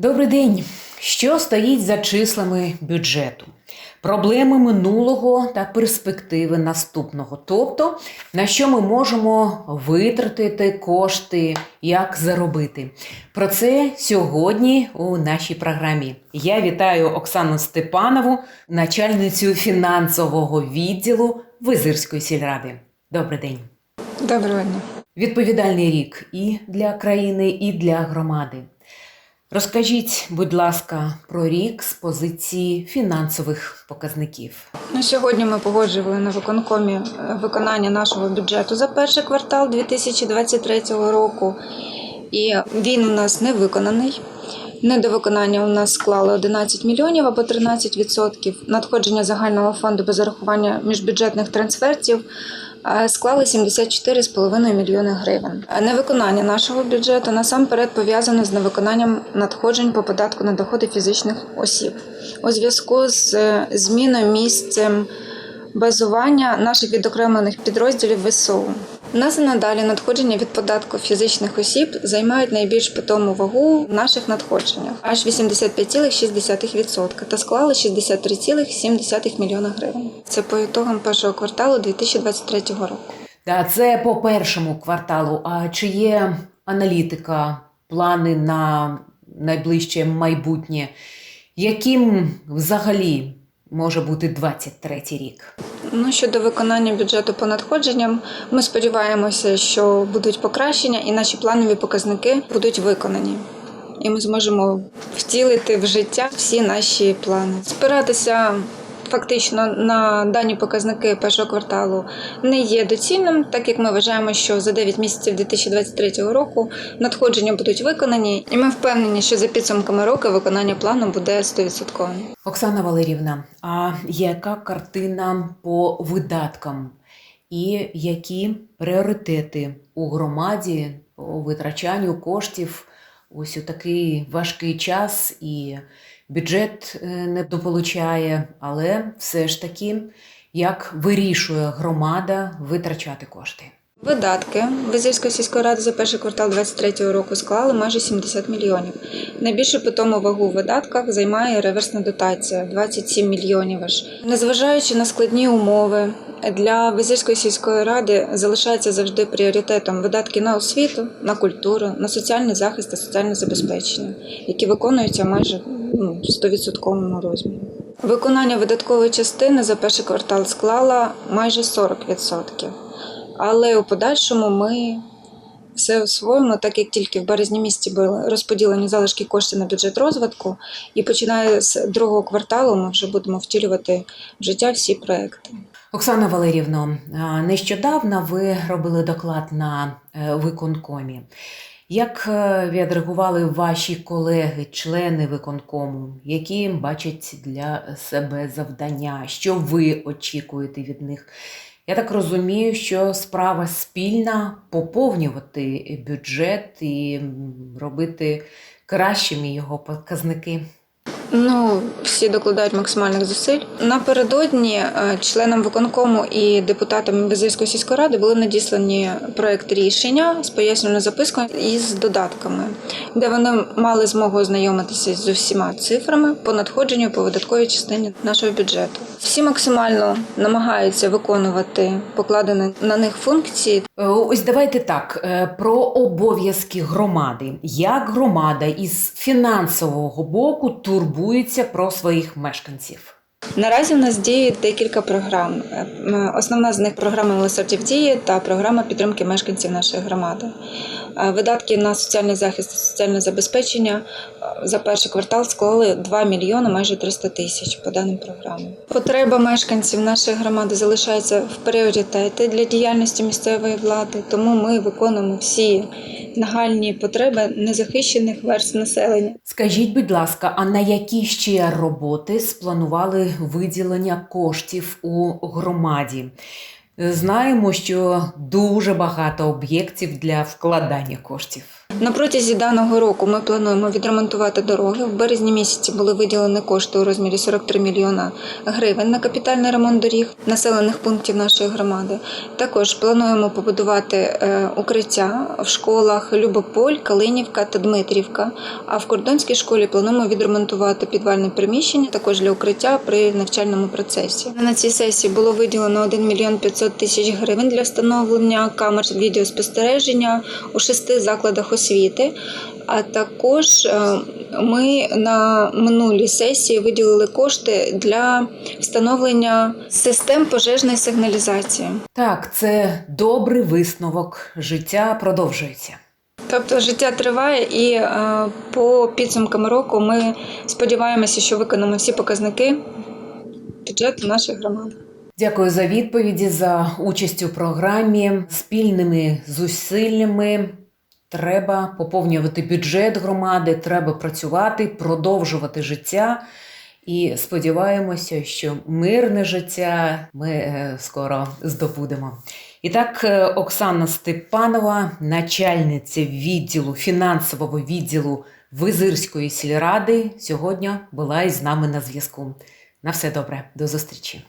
Добрий день. Що стоїть за числами бюджету? Проблеми минулого та перспективи наступного. Тобто, на що ми можемо витратити кошти, як заробити. Про це сьогодні у нашій програмі. Я вітаю Оксану Степанову, начальницю фінансового відділу Визирської сільради. Добрий день. Доброго дня. Відповідальний рік і для країни, і для громади. Розкажіть, будь ласка, про рік з позиції фінансових показників. Ну, сьогодні ми погоджували на виконкомі е, виконання нашого бюджету за перший квартал 2023 року. І він у нас не виконаний. Недовиконання у нас склало 11 мільйонів або 13%. Надходження загального фонду без зарахування міжбюджетних трансфертів склали 74,5 мільйони гривень. Невиконання нашого бюджету насамперед пов'язане з невиконанням надходжень по податку на доходи фізичних осіб у зв'язку з е, зміною місцем базування наших відокремлених підрозділів ВСУ. У нас і надалі надходження від податку фізичних осіб займають найбільш питому вагу в наших надходженнях аж 85,6% та склали 63,7 мільйона гривень. Це по ітогам першого кварталу 2023 року. Та це по першому кварталу. А чи є аналітика, плани на найближче майбутнє? Яким взагалі може бути 23 рік? Ну, щодо виконання бюджету по надходженням, ми сподіваємося, що будуть покращення і наші планові показники будуть виконані. І ми зможемо втілити в життя всі наші плани. Спиратися фактично на дані показники першого кварталу не є доцільним, так як ми вважаємо, що за 9 місяців 2023 року надходження будуть виконані, і ми впевнені, що за підсумками року виконання плану буде 100%. Оксана Валерівна, а яка картина по видаткам і які пріоритети у громаді по витрачанню коштів ось у такий важкий час і бюджет е, не дополучає, але все ж таки як вирішує громада витрачати кошти? Видатки Визирської сільської ради за перший квартал 2023 року склали майже 70 мільйонів. Найбільшу питому вагу в видатках займає реверсна дотація 27 мільйонів. Аж незважаючи на складні умови. Для Визирської сільської ради залишається завжди пріоритетом видатки на освіту, на культуру, на соціальний захист та соціальне забезпечення, які виконуються майже ну, в 100% розмірі. Виконання видаткової частини за перший квартал склала майже 40%. Але у подальшому ми все освоїмо, так як тільки в березні місяці були розподілені залишки коштів на бюджет розвитку, і починає з другого кварталу ми вже будемо втілювати в життя всі проекти. Оксана Валерівно, нещодавно ви робили доклад на е, виконкомі. Як е, відреагували ваші колеги, члени виконкому, які бачать для себе завдання, що ви очікуєте від них? Я так розумію, що справа спільна поповнювати бюджет і робити кращими його показники. Ну, всі докладають максимальних зусиль. Напередодні е, членам виконкому і депутатам Безильської сільської ради були надіслані проект рішення з пояснювальною запискою із додатками, де вони мали змогу ознайомитися з усіма цифрами по надходженню по видатковій частині нашого бюджету. Всі максимально намагаються виконувати покладені на них функції Е, Ось давайте так е, про обов'язки громади. Як громада із фінансового боку турбується про своїх мешканців? Наразі в нас діє декілька програм. Е, Основна з них програма милосердя дії та програма підтримки мешканців нашої громади. Видатки на соціальний захист та соціальне забезпечення е, за перший квартал склали 2 мільйони майже 300 тисяч по даним програмам. Потреба мешканців нашої громади залишається в пріоритеті для діяльності місцевої влади, тому ми виконуємо всі нагальні потреби незахищених верств населення. Скажіть, будь ласка, а на які ще роботи спланували виділення коштів у громаді? Знаємо, що дуже багато об'єктів для вкладання коштів. На протязі даного року ми плануємо відремонтувати дороги. В березні місяці були виділені кошти у розмірі 43 мільйона гривень на капітальний ремонт доріг населених пунктів нашої громади. Також плануємо побудувати е, укриття в школах Любополь, Калинівка та Дмитрівка. А в кордонській школі плануємо відремонтувати підвальне приміщення також для укриття при навчальному процесі. На цій сесії було виділено 1 мільйон 500 тисяч гривень для встановлення камер відеоспостереження у шести закладах освіти. А також е, ми на минулій сесії виділили кошти для встановлення систем пожежної сигналізації. Так, це добрий висновок. Життя продовжується. Тобто життя триває, і е, по підсумкам року ми сподіваємося, що виконаємо всі показники бюджету нашої громади. Дякую за відповіді, за участь у програмі. Спільними зусиллями треба поповнювати бюджет громади, треба працювати, продовжувати життя. І сподіваємося, що мирне життя ми е, скоро здобудемо. І так, е, Оксана Степанова, начальниця відділу фінансового відділу Визирської сільради, сьогодні була із нами на зв'язку. На все добре, до зустрічі.